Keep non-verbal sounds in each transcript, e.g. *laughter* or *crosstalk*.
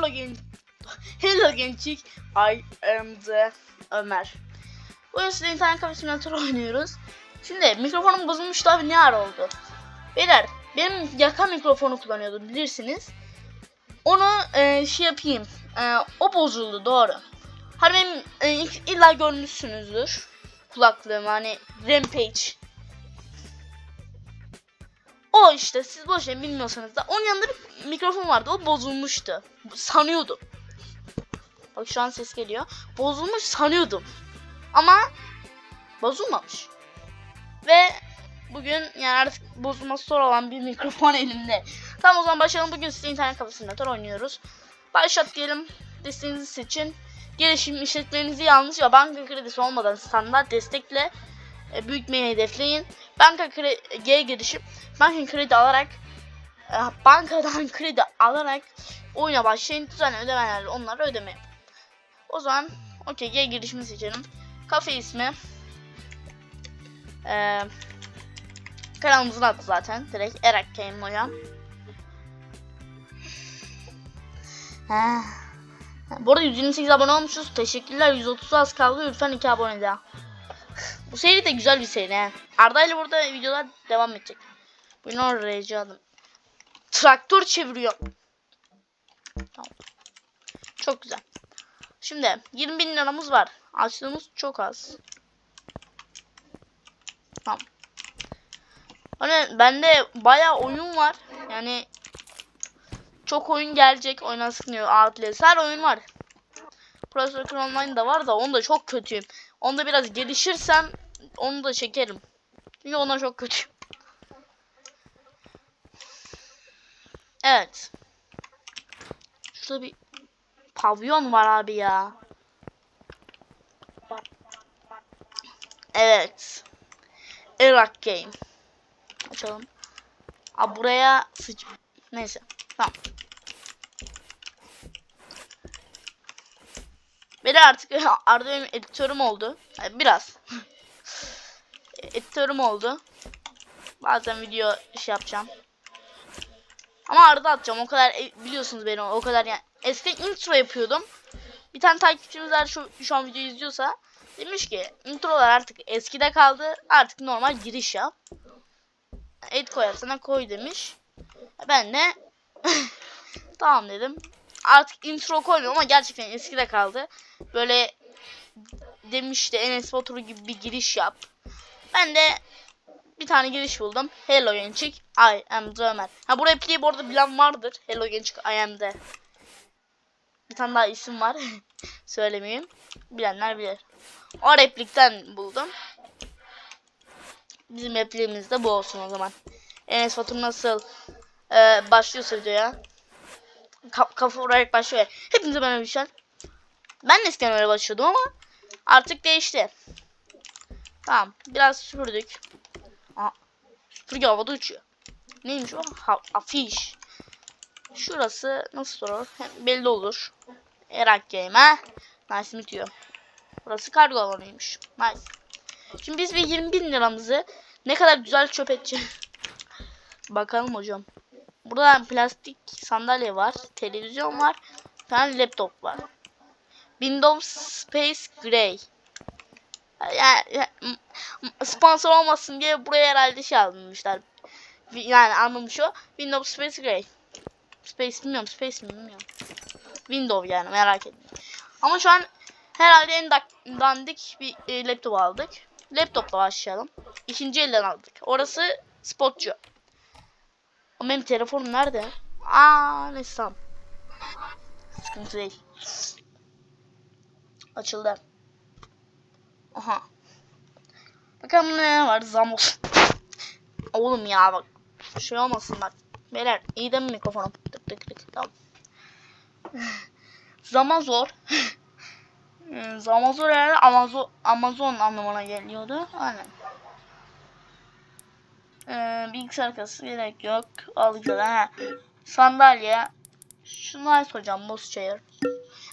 Hello Gen *laughs* Hello Gençik I am the Ömer. Bugün size internet kafe simülatörü oynuyoruz. Şimdi mikrofonum bozulmuştu abi ne ara oldu? Beyler benim yaka mikrofonu kullanıyordum bilirsiniz. Onu e, şey yapayım e, O bozuldu doğru. Hani benim e, illa görmüşsünüzdür Kulaklığım hani Rampage o işte siz boş verin bilmiyorsanız da onun yanında bir mikrofon vardı o bozulmuştu. Sanıyordum. Bak şu an ses geliyor. Bozulmuş sanıyordum. Ama bozulmamış. Ve bugün yani artık bozulması zor olan bir mikrofon *laughs* elimde. Tamam o zaman başlayalım. Bugün size internet kafe simülatör oynuyoruz. Başlat diyelim. Desteğinizi seçin. Gelişim işletmenizi yalnız ve banka kredisi olmadan standart destekle e, büyütmeyi hedefleyin. Banka kredi, G girişim banka kredi alarak e, bankadan *laughs* kredi alarak oyuna başlayın. Düzenli ödemelerle onları ödemeyin. O zaman okey G girişimi seçelim. Kafe ismi e, kanalımızın adı zaten. Direkt Erak Game hocam. Bu arada 128 abone olmuşuz. Teşekkürler. 130 az kaldı. Lütfen 2 abone daha. Bu seri de güzel bir seri he. Arda ile burada videolar devam edecek. Bunu oraya aldım. Traktör çeviriyor. Tamam. Çok güzel. Şimdi 20 bin liramız var. Açlığımız çok az. Tamam. Hani bende bayağı oyun var. Yani çok oyun gelecek. Oyuna sıkmıyor. Outlast her oyun var. Pro Soccer Online da var da onu da çok kötüyüm. Onda biraz gelişirsem onu da çekerim. Çünkü ona çok kötüyüm. Evet. Şurada bir pavyon var abi ya. Evet. Irak Game. Açalım. Abi buraya sıç... Neyse. Tamam. Beni artık *laughs* Arda editörüm oldu. Biraz. *laughs* editörüm oldu. Bazen video şey yapacağım. Ama arada atacağım. O kadar e, biliyorsunuz beni o kadar yani. Eskiden intro yapıyordum. Bir tane takipçimiz var şu, şu an videoyu izliyorsa demiş ki introlar artık eskide kaldı. Artık normal giriş yap. Et koyarsana koy demiş. Ben de *laughs* tamam dedim. Artık intro koymuyorum ama gerçekten eskide kaldı. Böyle demişti Enes Batur gibi bir giriş yap. Ben de bir tane giriş buldum. Hello gençik. I am the Ömer. Ha bu repliği bu arada bilen vardır. Hello gençik I am the. Bir tane daha isim var. *laughs* Söylemeyeyim. Bilenler bilir. O replikten buldum. Bizim repliğimiz de bu olsun o zaman. Enes Batur nasıl ee, başlıyorsa videoya. Ka kafa vurarak başlıyor. Hepinize ben şey. Ben de eskiden öyle başlıyordum ama artık değişti. Tamam. Biraz süpürdük. Aa, süpürge havada uçuyor. Neymiş o? Ha, afiş. Şurası nasıl? Hem belli olur. Erak Game ha. Nice bitiyor. Burası kargo alanıymış. Nice. Şimdi biz bir 20 bin liramızı ne kadar güzel çöp edeceğiz. *laughs* Bakalım hocam. Burada plastik sandalye var. Televizyon var. Bir tane laptop var. Windows Space Gray. Yani sponsor olmasın diye buraya herhalde şey almışlar. Yani anlamış o. Windows Space Gray. Space bilmiyorum. Space mi bilmiyorum. Windows yani merak etmeyin. Ama şu an herhalde en dandik bir e, laptop aldık. Laptopla başlayalım. İkinci elden aldık. Orası spotçu. Ama benim telefonum nerede? Aa neyse tamam. Sıkıntı değil. Açıldı. Aha. Bakalım ne var Zamos. Oğlum ya bak. Şey olmasın bak. Beyler iyi de mi mikrofonum? Tık tık tık tamam. *laughs* Zaman zor. *laughs* Zaman zor herhalde Amazon, Amazon anlamına geliyordu. Aynen. Ee, bilgisayar kasası gerek yok. Alacağız ha. Sandalye. Şunlar hocam boss chair.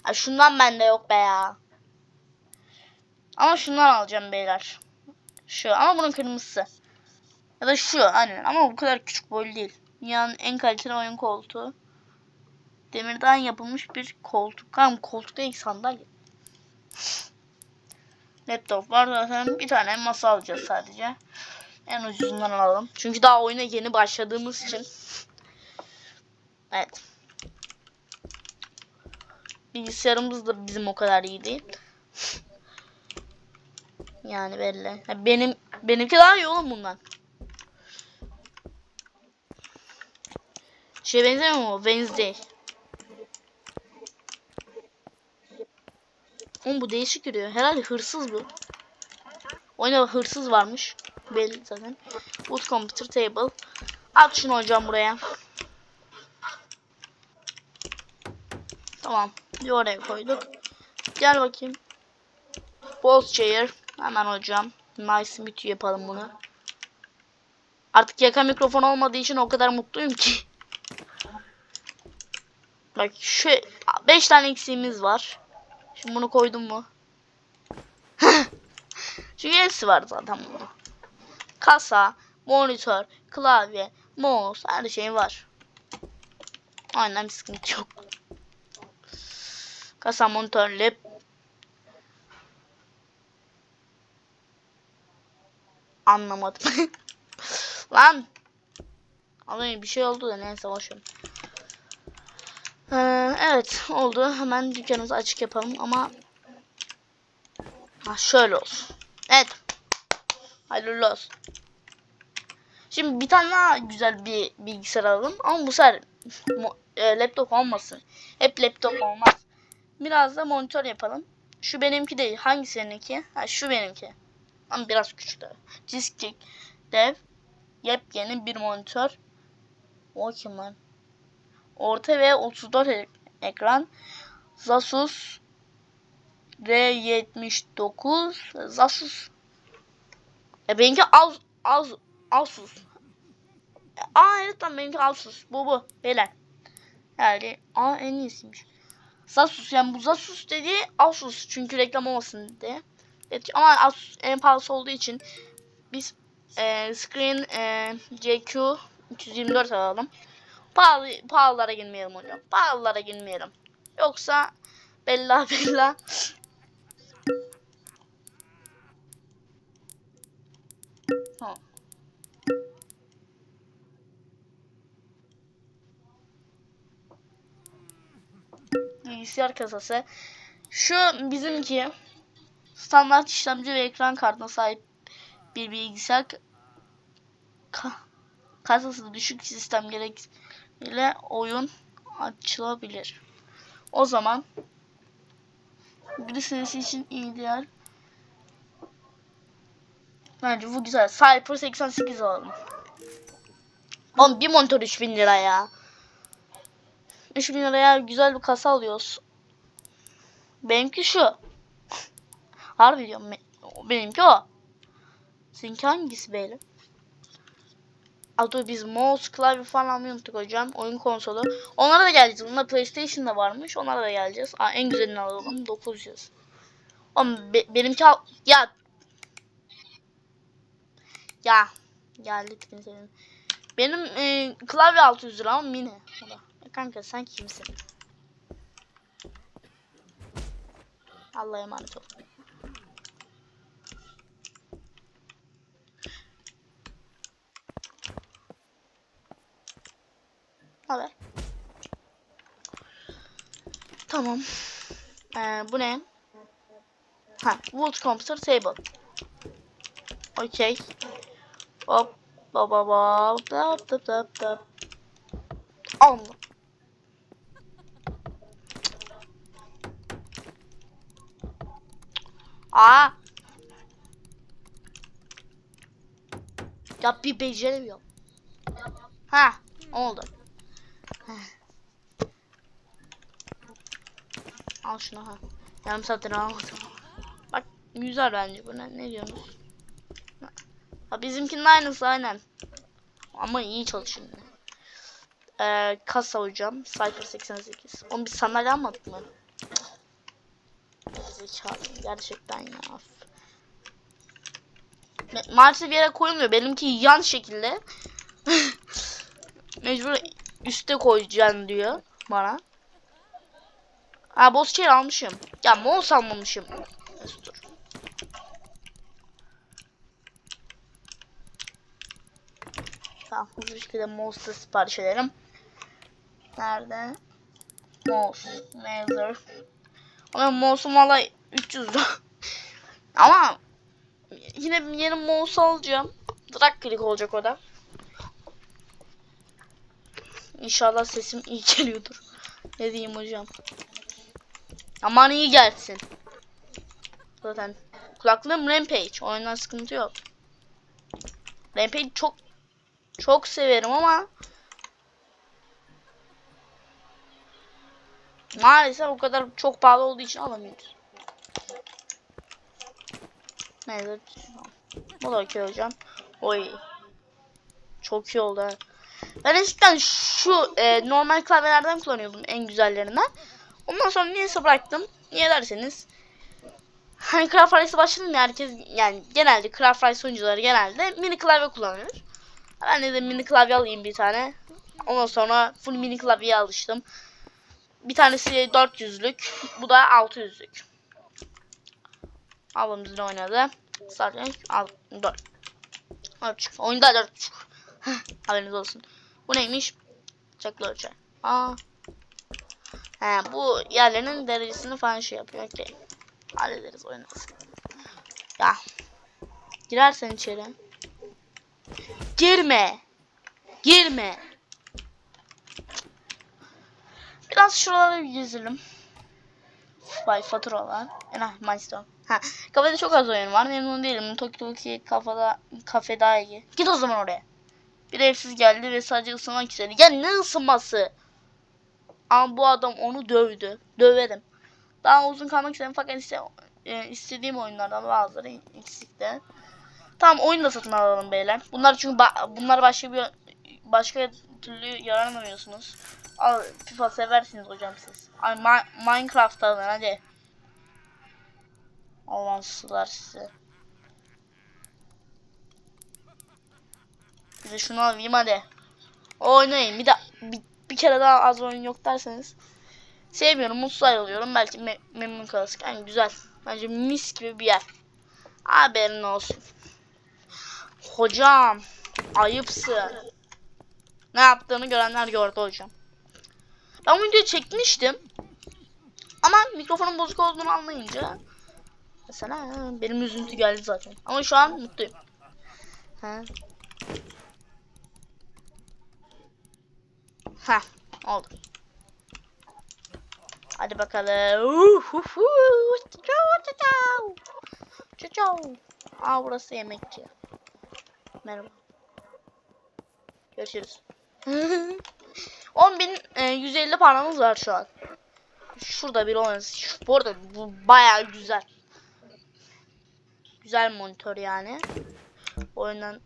Ya şundan bende yok be ya. Ama şundan alacağım beyler. Şu ama bunun kırmızısı. Ya da şu aynen ama bu kadar küçük boy değil. Dünyanın en kaliteli oyun koltuğu. Demirden yapılmış bir koltuk. Kanka koltuk değil sandalye. Laptop var zaten bir tane masa alacağız sadece. En ucuzundan alalım. Çünkü daha oyuna yeni başladığımız için. Evet. Bilgisayarımız da bizim o kadar iyi değil. Yani belli. Benim benimki daha iyi oğlum bundan. Şey benzemiyor mu? Wednesday. Oğlum bu değişik yürüyor. Herhalde hırsız bu. Oyunda hırsız varmış. Belli zaten. Wood computer table. At şunu hocam buraya. Tamam. Bir oraya koyduk. Gel bakayım. Boss chair. Hemen hocam. Nice you yapalım bunu. Artık yaka mikrofon olmadığı için o kadar mutluyum ki. Bak şu 5 tane eksiğimiz var. Şimdi bunu koydum mu? *laughs* Çünkü hepsi var zaten bunda. Kasa, monitör, klavye, mouse her şey var. Aynen bir sıkıntı yok. Kasa, monitör, lap. Anlamadım. *laughs* Lan. Alayım bir şey oldu da neyse boşver. Ee, evet oldu. Hemen dükkanımızı açık yapalım ama ha, şöyle olsun. Hayırlı olsun. Şimdi bir tane daha güzel bir bilgisayar alalım ama bu sefer *laughs* e, laptop olmasın. Hep laptop olmaz. Biraz da monitör yapalım. Şu benimki değil. Hangi seninki? Ha şu benimki. Ama biraz küçük tabii. Disklik dev yepyeni bir monitör. O kim lan? Orta ve 34 ek- ekran. Asus R79 Asus. E benimki Az Az Asus. E, Aa evet lan benimki Asus. Bu bu. Beyler. Yani aa en iyisiymiş. Asus yani bu Asus dediği Asus çünkü reklam olmasın diye. Evet, ama Asus en pahalısı olduğu için biz e, Screen e, CQ 324 alalım. Pahalı, pahalılara girmeyelim hocam. Pahalılara girmeyelim. Yoksa bella bella. Ha. Bilgisayar kasası. Şu bizimki standart işlemci ve ekran kartına sahip bir bilgisayar ka kasası düşük sistem gerek ile oyun açılabilir. O zaman birisi için ideal. Bence bu güzel. Cyber 88 alalım. Oğlum bir monitör 3000 lira ya. 3000 liraya güzel bir kasa alıyoruz. Benimki şu. Harbi diyorum. be- Benimki o. Seninki hangisi böyle? Adı biz mouse, klavye falan almayı unuttuk hocam. Oyun konsolu. Onlara da geleceğiz. Bunlar PlayStation'da varmış. Onlara da geleceğiz. Aa, en güzelini alalım. 900. Oğlum be- benimki al... Ya. Ya. Geldi tipini senin. Benim e, klavye 600 lira ama mini. O da. Kanka sen kimsin? Allah'a emanet ol. Haber. Tamam. Ee, bu ne? Ha, Wood Computer Table. Okey. Hop. Ba ba ba. Dap dap dap dap. Allah. Aa. Ya bir beceremiyorum. Ha, oldu. Al şunu ha. Yarım saattir almadım. Bak güzel bence bu ne, ne diyorsunuz? Ha bizimkinin aynısı aynen. Ama iyi çalışıyor. yine. Ee, kasa hocam. Cypher 88. Onu bir sandalye almadık mı? Zekalı gerçekten ya. Maalesef yere koyulmuyor. Benimki yan şekilde. *laughs* Mecbur üste koyacaksın diyor bana. Ha boss chair almışım. Ya mouse almamışım. Neyse dur. Tamam hızlı bir şekilde mouse da sipariş edelim. Nerede? Mouse. Mother. Ama mouse'um valla 300 lira. *laughs* Ama yine bir yeni mouse alacağım. Drag click olacak o da. İnşallah sesim iyi *laughs* geliyordur. Ne diyeyim hocam. Aman iyi gelsin. Zaten kulaklığım Rampage. Oyundan sıkıntı yok. Rampage çok çok severim ama maalesef o kadar çok pahalı olduğu için alamıyoruz. Neyse. Bu da okey hocam. Oy. Çok iyi oldu. Ben eskiden şu e, normal klavyelerden kullanıyordum en güzellerinden. Ondan sonra niyeyse bıraktım. Niye derseniz. Hani Craft Rice'e başladım ya herkes yani genelde Craft Rice oyuncuları genelde mini klavye kullanıyor. Ben de mini klavye alayım bir tane. Ondan sonra full mini klavyeye alıştım. Bir tanesi 400'lük. Bu da 600'lük. Ablamız ne oynadı? Zaten al 4. 4. Oyunda 4.5. *laughs* Haberiniz olsun. Bu neymiş? Çaklı ölçer. Aa. He, bu yerlerinin derecesini falan şey yapıyor. Okey. Hallederiz oynarız. Ya. Girersen içeri. Girme. Girme. Biraz şuralara bir gezelim. Vay faturalar. Enah milestone. Ha, kafede çok az oyun var. Memnun değilim. Tokyo'daki kafada kafe daha iyi. Git o zaman oraya. Bir evsiz geldi ve sadece ısınmak istedi. Ya ne ısınması? Ama bu adam onu dövdü. Döverim. Daha uzun kalmak istedim fakat iste, e, istediğim oyunlardan bazıları eksikti. Tamam oyun da satın alalım beyler. Bunlar çünkü ba bunlar başka bir başka türlü yaranamıyorsunuz. Al FIFA seversiniz hocam siz. Ay Ma Minecraft alın hadi. Allah'ın size. Bir de şunu alayım hadi. Oynayın. Bir de bir, bir kere daha az oyun yok derseniz. Sevmiyorum. Mutsuz ayrılıyorum. Belki me memnun kalırsın. Yani güzel. Bence mis gibi bir yer. Haberin olsun. Hocam. Ayıpsın. Ne yaptığını görenler gördü hocam. Ben bu videoyu çekmiştim. Ama mikrofonun bozuk olduğunu anlayınca mesela benim üzüntü geldi zaten. Ama şu an mutluyum. Ha. Ha, oldu. Hadi bakalım. Çau çau. Çau çau. Aa burası yemekçi. Merhaba. Görüşürüz. *laughs* 10.150 paramız var şu an. Şurada bir oynasın. Şu, bu bu bayağı güzel. Güzel monitör yani. Oyundan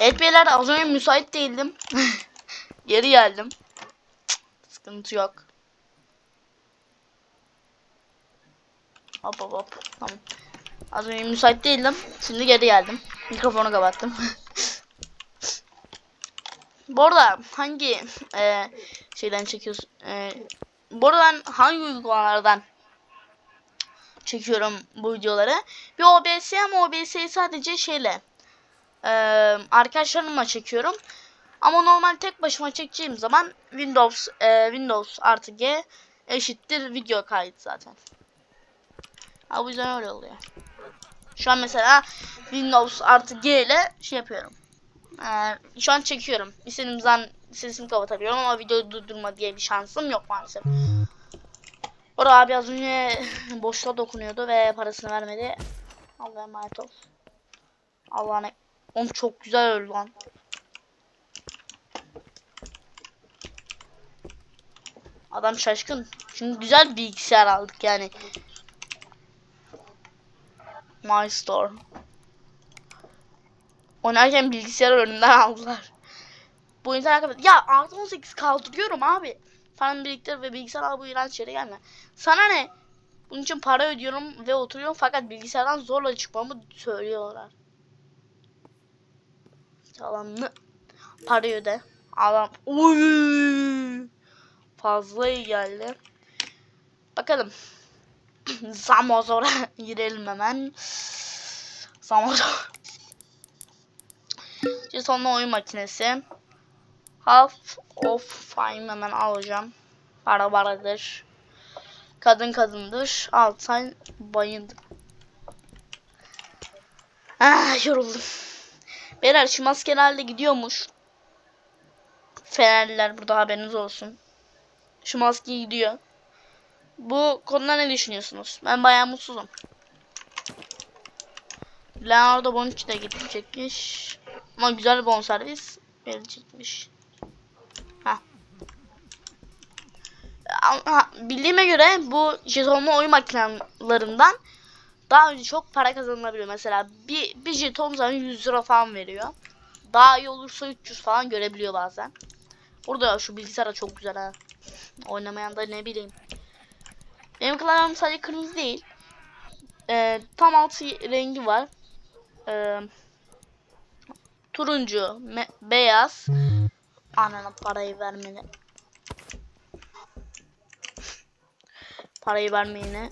Evet beyler az önce müsait değildim. *laughs* Geri geldim. Sıkıntı yok. Hop hop hop. Tamam. Az önce müsait değildim. Şimdi geri geldim. Mikrofonu kapattım. *laughs* bu arada hangi e, şeyden çekiyorsun? E, bu arada hangi uygulamalardan çekiyorum bu videoları? Bir OBS ama OBS'yi sadece şeyle e, arkadaşlarımla çekiyorum. Ama normal tek başıma çekeceğim zaman Windows e, Windows artı G eşittir video kayıt zaten. Ha bu yüzden öyle oluyor. Şu an mesela Windows artı G ile şey yapıyorum. Ee, şu an çekiyorum. İstediğim zaman sesimi kapatabiliyorum ama videoyu durdurma diye bir şansım yok maalesef. Orada abi az önce *laughs* boşluğa dokunuyordu ve parasını vermedi. Allah'a emanet ol. Allah'ın e- Oğlum çok güzel öldü lan. Adam şaşkın. Şimdi güzel bilgisayar aldık yani. My Store. Oynarken bilgisayarı önümden aldılar. Bu internet kapat. Ya artı 18 kaldırıyorum abi. Falan biriktir ve bilgisayar al bu iğrenç yere gelme. Sana ne? Bunun için para ödüyorum ve oturuyorum fakat bilgisayardan zorla çıkmamı söylüyorlar. Yalanlı. Para öde. Adam. Uy. Fazla iyi geldi. Bakalım. *clears throat* Zamozor'a *laughs* girelim hemen. Zamozor. Sonra oyun makinesi. Half of Fame hemen alacağım. Para paradır. Kadın kadındır. Altay bayındır. Ah yoruldum. Beyler şu maske herhalde gidiyormuş. Fenerliler burada haberiniz olsun. Şu maske gidiyor. Bu konuda ne düşünüyorsunuz? Ben bayağı mutsuzum. Leonardo Bonucci de gidecekmiş. Ama güzel bonservis verecekmiş. Ha. Bildiğime göre bu jetonlu oyun makinelerinden daha önce çok para kazanılabiliyor. Mesela bir, bir jeton sana 100 lira falan veriyor. Daha iyi olursa 300 falan görebiliyor bazen. Burada şu bilgisayar çok güzel ha. Oynamayan da ne bileyim. Benim klavyem sadece kırmızı değil. Ee, tam altı rengi var. Ee, turuncu, beyaz. Anana parayı vermeni. Parayı vermeyene.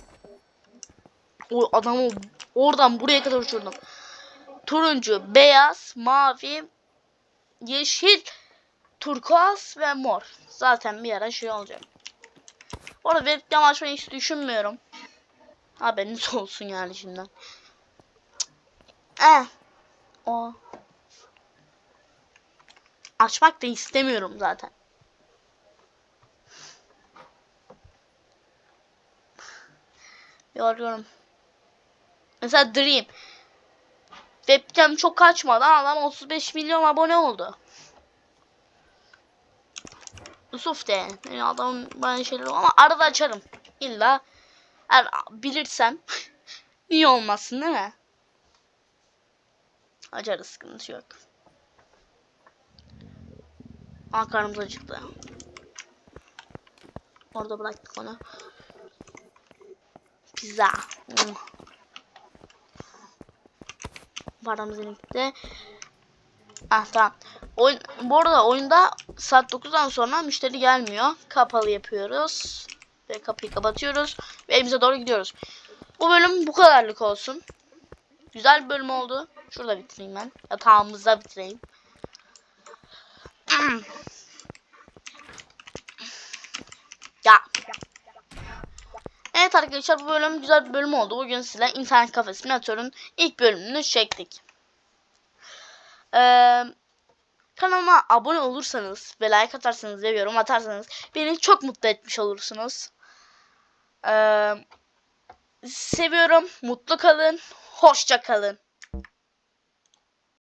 O adamı oradan buraya kadar uçurdum. Turuncu, beyaz, mavi, yeşil, turkuaz ve mor. Zaten bir ara şey olacak. Orada webcam açmayı hiç düşünmüyorum. Haberiniz *laughs* olsun yani şimdiden. Eh. O. Açmak da istemiyorum zaten. Yoruyorum. Mesela Dream. Webcam çok kaçmadan adam 35 milyon abone oldu. Yusuf de. Yani adamın ben şeyler ama arada açarım. İlla eğer bilirsem *laughs* niye olmasın değil mi? Açarız sıkıntı yok. Aa karnımız acıktı. Orada bıraktık onu. Pizza. Hmm. Paramız gitti. Ah tamam. Oyun, bu arada oyunda saat 9'dan sonra müşteri gelmiyor. Kapalı yapıyoruz. Ve kapıyı kapatıyoruz. Ve evimize doğru gidiyoruz. Bu bölüm bu kadarlık olsun. Güzel bir bölüm oldu. Şurada bitireyim ben. Yatağımızda bitireyim. Ya. Evet arkadaşlar bu bölüm güzel bir bölüm oldu. Bugün size internet kafe simülatörün ilk bölümünü çektik. Ee, kanalıma abone olursanız ve like atarsanız ve yorum atarsanız beni çok mutlu etmiş olursunuz. Ee, seviyorum. Mutlu kalın. Hoşça kalın.